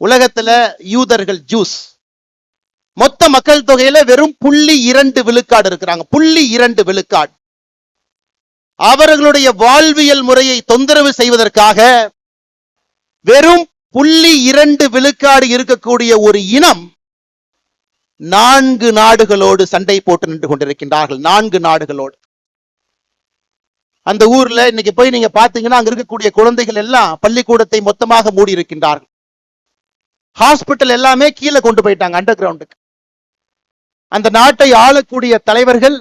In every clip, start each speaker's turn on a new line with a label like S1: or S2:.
S1: உலகத்துல யூதர்கள் ஜூஸ். மொத்த மக்கள் தொகையில வெறும் புள்ளி இரண்டு விழுக்காடு இருக்கிறாங்க. புள்ளி இரண்டு விழுக்காடு. அவர்களுடைய வாழ்வியல் முறையை தொந்தரவு செய்வதற்காக வெறும் புள்ளி இரண்டு விழுக்காடு இருக்கக்கூடிய ஒரு இனம் நான்கு நாடுகளோடு சண்டை போட்டு நின்று கொண்டிருக்கின்றார்கள். நான்கு நாடுகளோடு. அந்த ஊர்ல இன்னைக்கு போய் நீங்க பாத்தீங்கன்னா அங்க இருக்கக்கூடிய குழந்தைகள் எல்லாம் பள்ளிக்கூடத்தை மொத்தமாக மூடி இருக்கின்றார்கள் ஹாஸ்பிட்டல் எல்லாமே கீழே கொண்டு போயிட்டாங்க அண்டர் கிரவுண்டுக்கு அந்த நாட்டை ஆளக்கூடிய தலைவர்கள்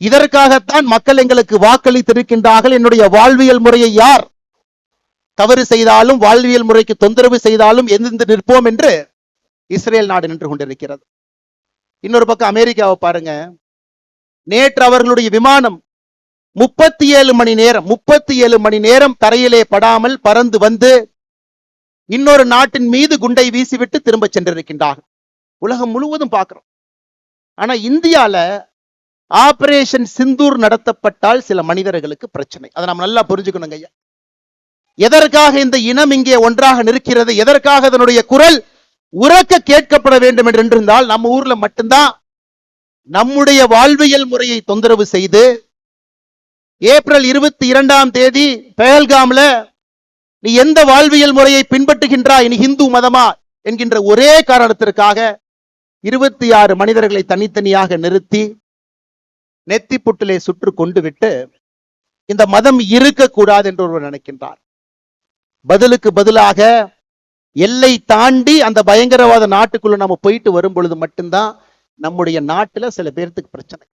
S1: இதற்காகத்தான் மக்கள் எங்களுக்கு வாக்களித்திருக்கின்றார்கள். என்னுடைய வாழ்வியல் முறையை யார் தவறு செய்தாலும் வாழ்வியல் முறைக்கு தொந்தரவு செய்தாலும் எந்திருந்து நிற்போம் என்று இஸ்ரேல் நாடு நின்று கொண்டிருக்கிறது. இன்னொரு பக்கம் அமெரிக்காவை பாருங்க. நேற்று அவர்களுடைய விமானம் முப்பத்தி ஏழு மணி நேரம் முப்பத்தி ஏழு மணி நேரம் தரையிலே படாமல் பறந்து வந்து இன்னொரு நாட்டின் மீது குண்டை வீசிவிட்டு திரும்ப சென்றிருக்கின்றார்கள். உலகம் முழுவதும் பார்க்கிறோம். ஆனா இந்தியால ஆபரேஷன் சிந்தூர் நடத்தப்பட்டால் சில மனிதர்களுக்கு பிரச்சனை. அதை நம்ம நல்லா புரிஞ்சுக்கணுங்க ஐயா. எதற்காக இந்த இனம் இங்கே ஒன்றாக நிற்கிறது? எதற்காக அதனுடைய குரல் உறக்க கேட்கப்பட வேண்டும் என்று இருந்தால் நம்ம ஊர்ல மட்டும்தான் நம்முடைய வாழ்வியல் முறையை தொந்தரவு செய்து ஏப்ரல் இருபத்தி இரண்டாம் தேதி பெயல்காம்ல நீ எந்த வாழ்வியல் முறையை பின்பற்றுகின்றாய் நீ ஹிந்து மதமா? என்கின்ற ஒரே காரணத்திற்காக இருபத்தி ஆறு மனிதர்களை தனித்தனியாக நிறுத்தி நெத்தி புட்டிலே சுற்று கொண்டு விட்டு இந்த மதம் இருக்கக்கூடாது என்று ஒருவர் நினைக்கின்றார். பதிலுக்கு பதிலாக எல்லை தாண்டி அந்த பயங்கரவாத நாட்டுக்குள்ள நம்ம போயிட்டு வரும் பொழுது மட்டும்தான் நம்முடைய நாட்டுல சில பேர்த்துக்கு பிரச்சனை.